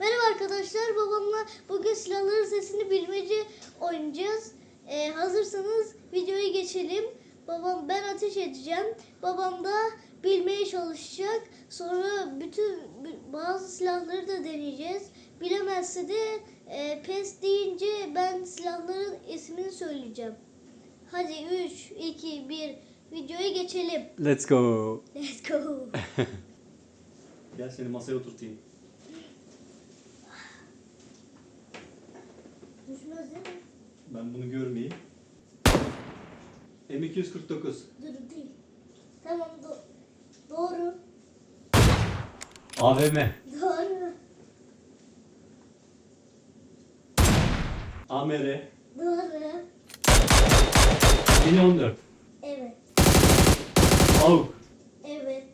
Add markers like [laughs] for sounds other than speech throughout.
Merhaba arkadaşlar, babamla bugün silahların sesini bilmece oynayacağız. Ee, hazırsanız videoya geçelim. Babam ben ateş edeceğim. Babam da bilmeye çalışacak. Sonra bütün bazı silahları da deneyeceğiz. Bilemezse de e, pes deyince ben silahların ismini söyleyeceğim. Hadi 3, 2, 1 videoya geçelim. Let's go. Let's go. [laughs] Gel seni masaya oturtayım. Düşmez değil mi? Ben bunu görmeyeyim. M249. Dur değil. Tamam do- doğru. AVM. Doğru. AMR. Doğru. Mini 14. Evet. AUK. Evet.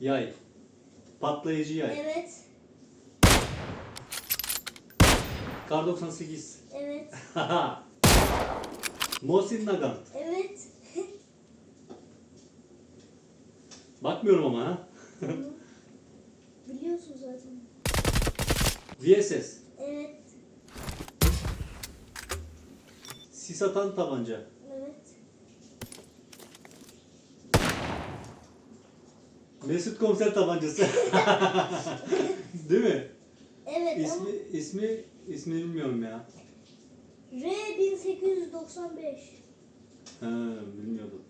Yay. Patlayıcı yay. Evet. Kar 98. Evet. [laughs] Mosin Nagant. Evet. [laughs] Bakmıyorum ama ha. Biliyorsun zaten. VSS. Evet. Sis atan tabanca. Evet. Mesut komiser tabancası. [laughs] Değil mi? Evet İsmi, ama ismi, ismini bilmiyorum ya. R 1895 Ha, bilmiyordum.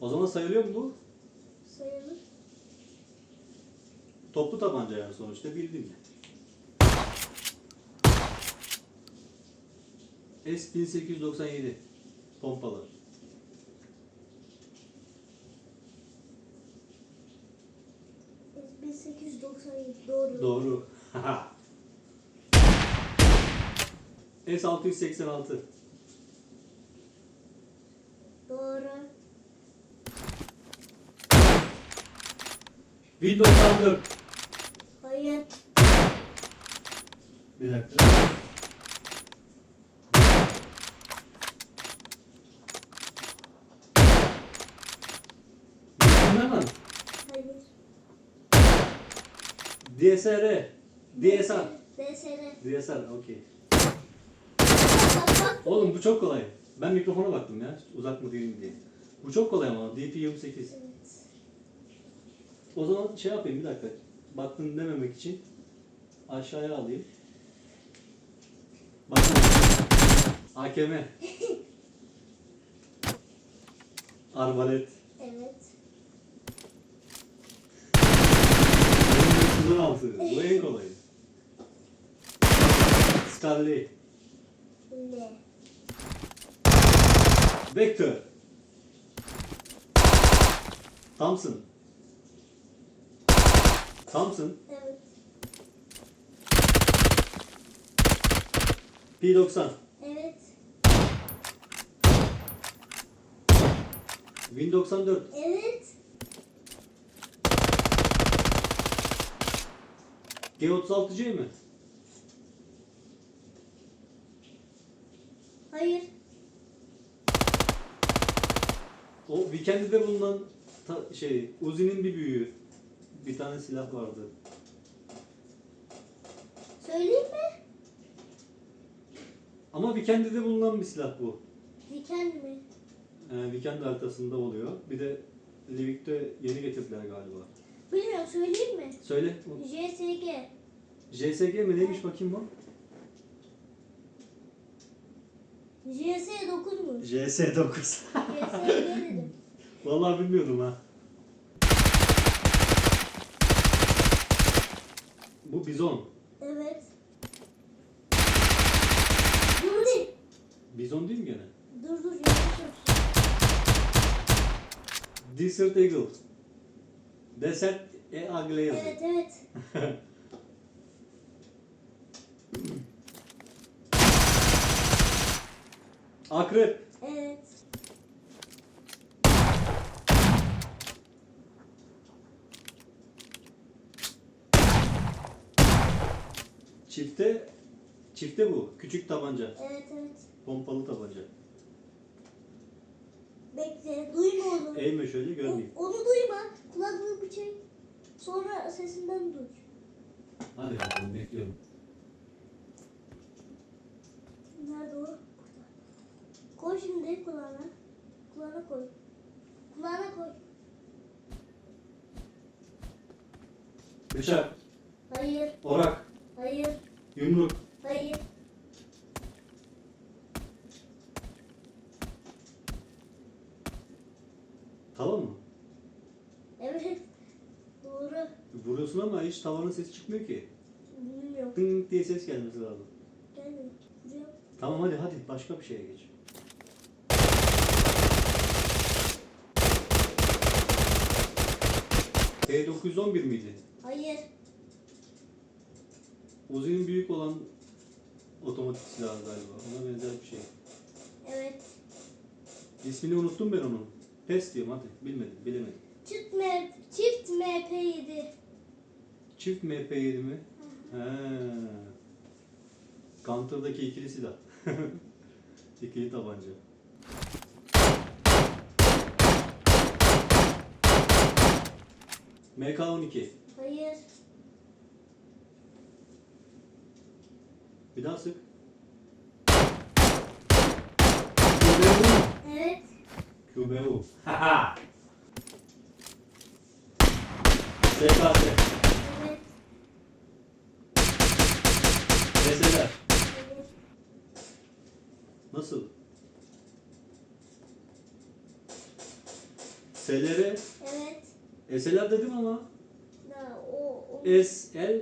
O zaman sayılıyor mu bu? sayılır. Toplu tabanca yani sonuçta bildim ya. S1897 pompalı. Evet, 1897 doğru. Doğru. [laughs] S686 Doğru. V94 Hayır. Bir dakika. Hemen. Hayır. DSR. DSR. DSR. DSR okey. Oğlum bu çok kolay. Ben mikrofona baktım ya. Uzak mı değil mi diye. Bu çok kolay ama. DP28. Evet. O zaman şey yapayım bir dakika. Baktın dememek için aşağıya alayım. Bakın. AKM. [laughs] Arbalet. Evet. Bunun altı. Bu en kolayı. Scarlet. Vector. Thompson. Thompson. Evet. P90. Evet. Win 94. Evet. G36C mi? Hayır. O Weekend'de bulunan ta- şey Uzi'nin bir büyüğü. Bir tane silah vardı. Söyleyeyim mi? Ama Weekend'de bulunan bir silah bu. Diken mi? Ee, Weekend haritasında oluyor. Bir de Livik'te yeni getirdiler galiba. Bilmiyorum söyleyeyim mi? Söyle. JSG. JSG mi neymiş bakayım bu? JS9'muş. JS9. JSG dedim. [laughs] Vallahi bilmiyordum ha. Bu bizon. Evet. Dur değil. Bizon değil mi gene? Dur dur. Desert Eagle. Desert Eagle yazıyor. Evet evet. [laughs] Akrep. Evet. Çifte çifte bu. Küçük tabanca. Evet evet. Pompalı tabanca. Bekle. Duyma onu. Eğme şöyle görmeyeyim. O- onu duyma. Kulaklığı bir çek. Sonra sesinden duy. Hadi bakalım bekliyorum. Nerede o? Koy şimdi kulağına. Kulağına koy. Kulağına koy. Bıçak, Hayır. orak, Hayır. yumruk. Hayır. Tamam mı? Evet. Doğru. Vuruyorsun ama hiç tavanın sesi çıkmıyor ki. Bilmiyorum. Ding diye ses gelmesi lazım. Gelmiyor. Tamam hadi hadi başka bir şeye geç. T911 miydi? Hayır. Uzi'nin büyük olan otomatik silahı galiba. Ona benzer bir şey. Evet. İsmini unuttum ben onun. Pes diyorum hadi. Bilmedim, bilemedim. Çift, M çift MP7. Çift MP7 mi? He. Counter'daki ikili silah. [laughs] ikili tabanca. MK12. Hayır. Bir daha sık. Evet. QBU. Haha. SKS. Evet. Meseler. Hayır. Nasıl? SLR. Evet. SLR dedim ama. Da, o, o. SLR.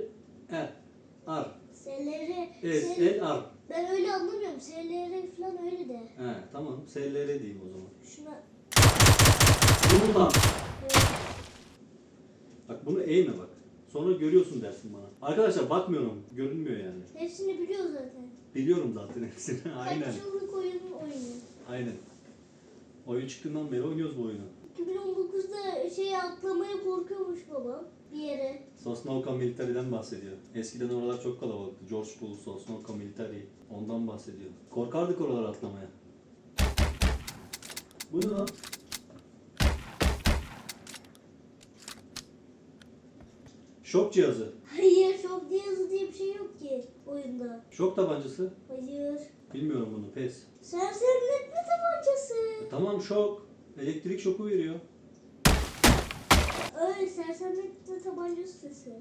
R. Selleri. SLR. Ben öyle anlamıyorum. Selleri falan öyle de. He tamam. SLR diyeyim o zaman. Şuna. Yumurta. Evet. Bak bunu eğme bak. Sonra görüyorsun dersin bana. Arkadaşlar bakmıyorum. Görünmüyor yani. Hepsini biliyor zaten. Biliyorum zaten hepsini. [laughs] Aynen. Kaç yıllık oyunun oyunu. Aynen. Oyun çıktığından beri oynuyoruz bu oyunu. 2019'da şey atlamaya korkuyormuş babam bir yere. Sosnovka Military'den bahsediyor. Eskiden oralar çok kalabalıktı. George Bull, Sosnovka Military. Ondan bahsediyor. Korkardık oralara atlamaya. Bu ne lan? Şok cihazı. Hayır şok cihazı diye bir şey yok ki oyunda. Şok tabancası. Hayır. Bilmiyorum bunu. Pes. Sersemletme tabancası. E, tamam şok. Elektrik şoku veriyor. Öyle sersemletme tabancası sesi de.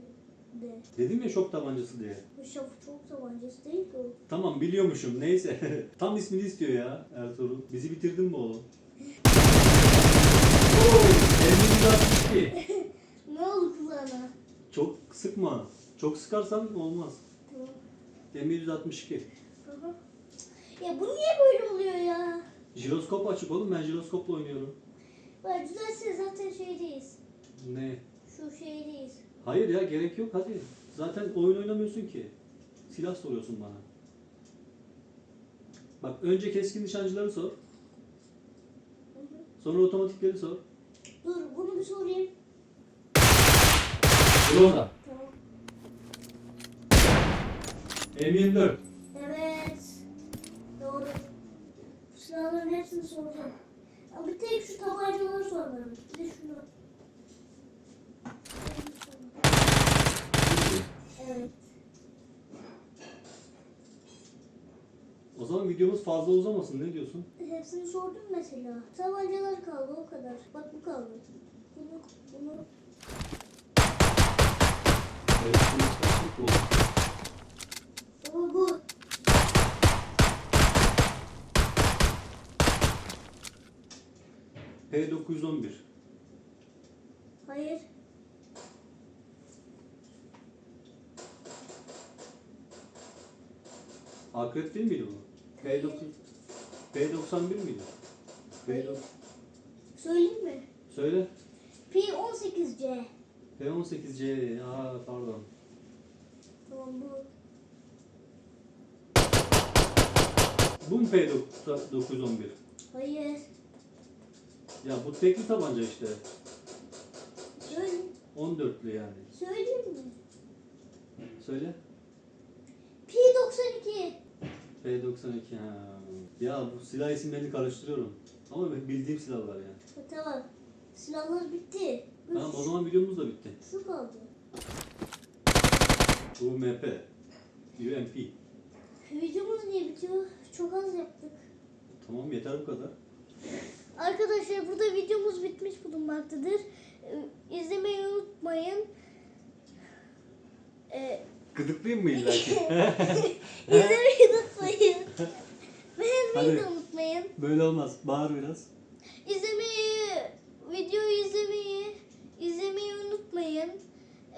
Dedim ya şok tabancası diye. Bu şok çok tabancası değil ki o. Tamam biliyormuşum. Neyse. [laughs] Tam ismini istiyor ya Ertuğrul. Bizi bitirdin mi oğlum? [laughs] Oo, M162. Ne oldu kulağına? Çok sıkma. Çok sıkarsan olmaz. Tamam. M162. Aha. Ya bu niye böyle oluyor ya? Jiroskop açık oğlum. Ben jiroskopla oynuyorum. Bak düzelse zaten şeydeyiz. Ne? Şu şeydeyiz. Hayır ya gerek yok hadi. Zaten oyun oynamıyorsun ki. Silah soruyorsun bana. Bak önce keskin nişancıları sor. Sonra otomatikleri sor. Dur bunu bir sorayım. Burada. Tamam. M24. Hepsini soracağım. Ama bir tek şu tabancaları sormadım. Bir de şunu. Evet. O zaman videomuz fazla uzamasın. Ne diyorsun? Hepsini sordum mesela. Tabancalar kaldı o kadar. Bak bu kaldı. Bunu, bunu. Evet, bu. Ama bu. P911. Hayır. Akrep değil miydi bu? P9 P91 miydi? P9 Söyleyeyim mi? Söyle. P18C. P18C. Aa pardon. Tamam bu. Bu mu P911? Hayır. Ya bu tekli tabanca işte. Söyle, 14'lü yani. söyleyeyim mi? Söyle. P92. P92 ha. Ya bu silah isimlerini karıştırıyorum. Ama ben bildiğim silahlar yani. Ha, tamam. Silahlar bitti. Tamam o zaman videomuz da bitti. Şu kaldı. UMP. UMP. Videomuz niye bitiyor? Çok az yaptık. Tamam yeter bu kadar. Arkadaşlar burada videomuz bitmiş bulunmaktadır. Ee, İzlemeyi unutmayın. Ee, Gıdıklayayım mı illa ki? [laughs] izlemeyi unutmayın. Beğenmeyi de Hadi. unutmayın. Böyle olmaz. Bağır biraz. İzlemeyi, videoyu izlemeyi, izlemeyi unutmayın.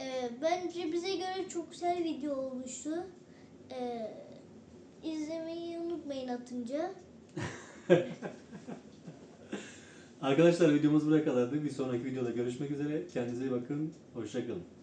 Ee, bence bize göre çok güzel video olmuştu. Ee, izlemeyi unutmayın atınca. [laughs] Arkadaşlar videomuz buraya kadardı. Bir sonraki videoda görüşmek üzere. Kendinize iyi bakın. Hoşçakalın.